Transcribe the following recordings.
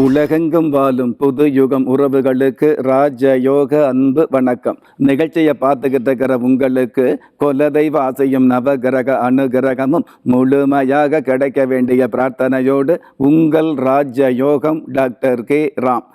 உலகெங்கும் வாழும் புது யுகம் உறவுகளுக்கு ராஜ யோக அன்பு வணக்கம். நிகழ்ச்சியை பார்த்துக்கிட்டு இருக்கிற உங்களுக்கு குலதெய்வ ஆசையும் நவகிரக அனுகிரகமும் முழுமையாக கிடைக்க வேண்டிய பிரார்த்தனையோடு உங்கள் ராஜ யோகம் doctor K. Ram.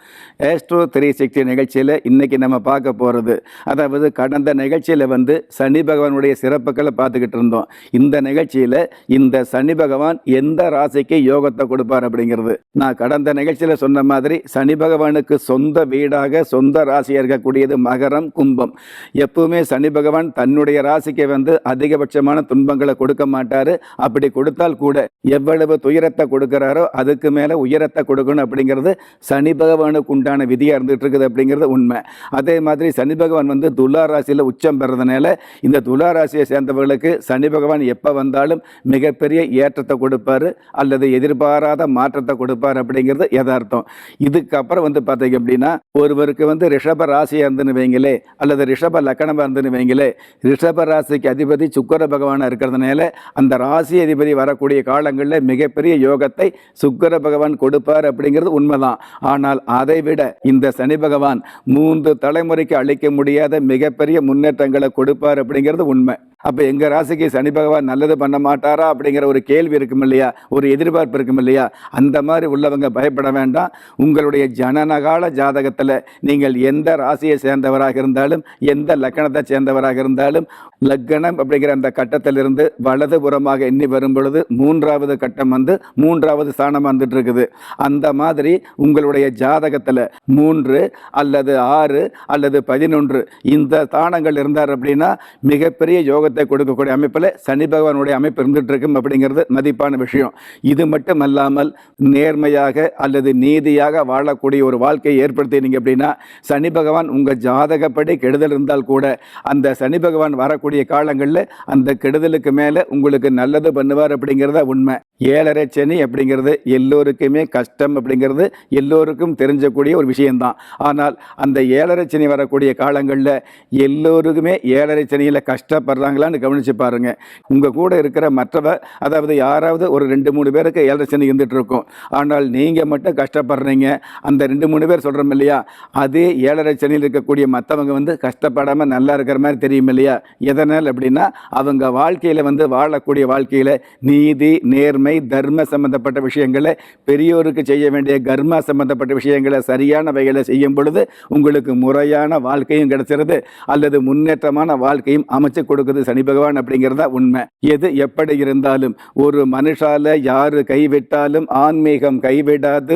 Astro three sixty நிகழ்ச்சியில் இன்னைக்கு நம்ம பார்க்க போகிறது அதாவது கடந்த நிகழ்ச்சியில் வந்து சனி பகவானுடைய சிறப்புகளை பார்த்துக்கிட்டு இருந்தோம். இந்த நிகழ்ச்சியில் இந்த சனி பகவான் எந்த ராசிக்கு யோகத்தை கொடுப்பார் அப்படிங்கிறது. நான் கடந்த நிகழ்ச்சியில் சொன்ன மாதிரி சனி பகவானுக்கு சொந்த வீடாக சொந்த ராசியாக இருக்கக்கூடியது மகரம் கும்பம். எப்பவுமே சனி பகவான் தன்னுடைய ராசிக்கு வந்து அதிகபட்சமான துன்பங்களை கொடுக்க மாட்டாரு. அப்படி கொடுத்தால் கூட எவ்வளவு துயரத்தை கொடுக்கிறாரோ அதுக்கு மேலே உயரத்தை கொடுக்கணும் அப்படிங்கிறது சனி பகவானுக்கு உண்டான விதியாக இருந்துகிட்டு இருக்குது அப்படிங்கிறது உண்மை. அதே மாதிரி சனி பகவான் வந்து துலா ராசியில் உச்சம் பெறதுனால இந்த துலா ராசியை சேர்ந்தவர்களுக்கு சனி பகவான் எப்போ வந்தாலும் மிகப்பெரிய ஏற்றத்தை கொடுப்பாரு அல்லது எதிர்பாராத மாற்றத்தை கொடுப்பார் அப்படிங்கிறது அர்த்தம். இதுக்கப்புறம் வந்து பார்த்தீங்க அப்படின்னா ஒருவருக்கு வந்து ரிஷப ராசியாக இருந்துன்னு வைங்களே அல்லது ரிஷப லக்கணமாக இருந்துன்னு வைங்களே ரிஷப ராசிக்கு அதிபதி சுக்கர பகவானாக இருக்கிறதுனால அந்த ராசி அதிபதி வரக்கூடிய காலங்களில் மிகப்பெரிய யோகத்தை சுக்கர பகவான் கொடுப்பார் அப்படிங்கிறது உண்மைதான். ஆனால் அதை விட இந்த சனி பகவான் மூன்று தலைமுறைக்கு அளிக்க முடியாத மிகப்பெரிய முன்னேற்றங்களை கொடுப்பார் அப்படிங்கிறது உண்மை. அப்போ எங்கள் ராசிக்கு சனி பகவான் நல்லது பண்ண மாட்டாரா அப்படிங்கிற ஒரு கேள்வி இருக்கும் இல்லையா? ஒரு எதிர்பார்ப்பு இருக்கும் இல்லையா? அந்த மாதிரி உள்ளவங்க பயப்பட வேண்டாம். உங்களுடைய ஜனனகால ஜாதகத்தில் நீங்கள் எந்த ராசியை சேர்ந்தவராக இருந்தாலும் எந்த லக்கணத்தை சேர்ந்தவராக இருந்தாலும் லக்கணம் அப்படிங்கிற அந்த கட்டத்திலிருந்து வலது புறமாக எண்ணி வரும் பொழுது மூன்றாவது கட்டம் வந்து மூன்றாவது ஸ்தானம் வந்துட்டு இருக்குது அந்த மாதிரி உங்களுடைய ஜாதகத்தில் மூன்று அல்லது ஆறு அல்லது பதினொன்று இந்த ஸ்தானங்கள் இருந்தார் அப்படின்னா மிகப்பெரிய யோகத்தை கொடுக்கக்கூடிய அமைப்பில் சனி பகவானுடைய அமைப்பு இருந்துட்டு இருக்கும் அப்படிங்கிறது மதிப்பான விஷயம். இது மட்டும் அல்லாமல் நேர்மையாக அல்லது நீதியாக வாழக்கூடிய ஒரு வாழ்க்கையை ஏற்படுத்தினீங்க அப்படின்னா சனி பகவான் உங்கள் ஜாதகப்படி கெடுதல் இருந்தால் கூட அந்த சனி பகவான் வரக்கூடிய காலங்களில் அந்த கெடுதலுக்கு மேலே உங்களுக்கு நல்லது பண்ணுவார் அப்படிங்கிறத உண்மை. ஏழரை சனி அப்படிங்கிறது எல்லோருக்குமே கஷ்டம் அப்படிங்கிறது எல்லோருக்கும் தெரிஞ்சக்கூடிய ஒரு விஷயம்தான். ஆனால் அந்த ஏழரை சனி வரக்கூடிய காலங்களில் எல்லோருக்குமே ஏழரை சனியில் கஷ்டப்படுறாங்களான்னு கவனித்து பாருங்கள் உங்கள் கூட இருக்கிற மற்றவ அதாவது யாராவது ஒரு ரெண்டு மூணு பேருக்கு ஏழரை சனி இருந்துகிட்டு இருக்கும். ஆனால் நீங்கள் மட்டும் கஷ்டப்படுறீங்க. அந்த ரெண்டு மூணு பேர் சொல்கிறோம் இல்லையா? அதே ஏழரை சனியில் இருக்கக்கூடிய மற்றவங்க வந்து கஷ்டப்படாமல் நல்லா இருக்கிற மாதிரி தெரியும் இல்லையா? எதனால் அப்படின்னா அவங்க வாழ்க்கையில் வந்து வாழக்கூடிய வாழ்க்கையில் நீதி நேர்மை தர்ம சம்பந்தப்பட்ட விஷயங்களை பெரியோருக்கு செய்ய வேண்டிய கர்ம சம்பந்தப்பட்ட விஷயங்களை சரியான வகையில் செய்யும் பொழுது உங்களுக்கு முறையான வாழ்க்கையும் கிடைச்சிருது. அல்லது முன்னேற்றமான வாழ்க்கையும் அமைச்சு கொடுக்குது சனி பகவான் அப்படிங்கிறதா உண்மை. எது எப்படி இருந்தாலும் ஒரு மனுஷால யாரு கைவிட்டாலும் ஆன்மீகம் கைவிடாது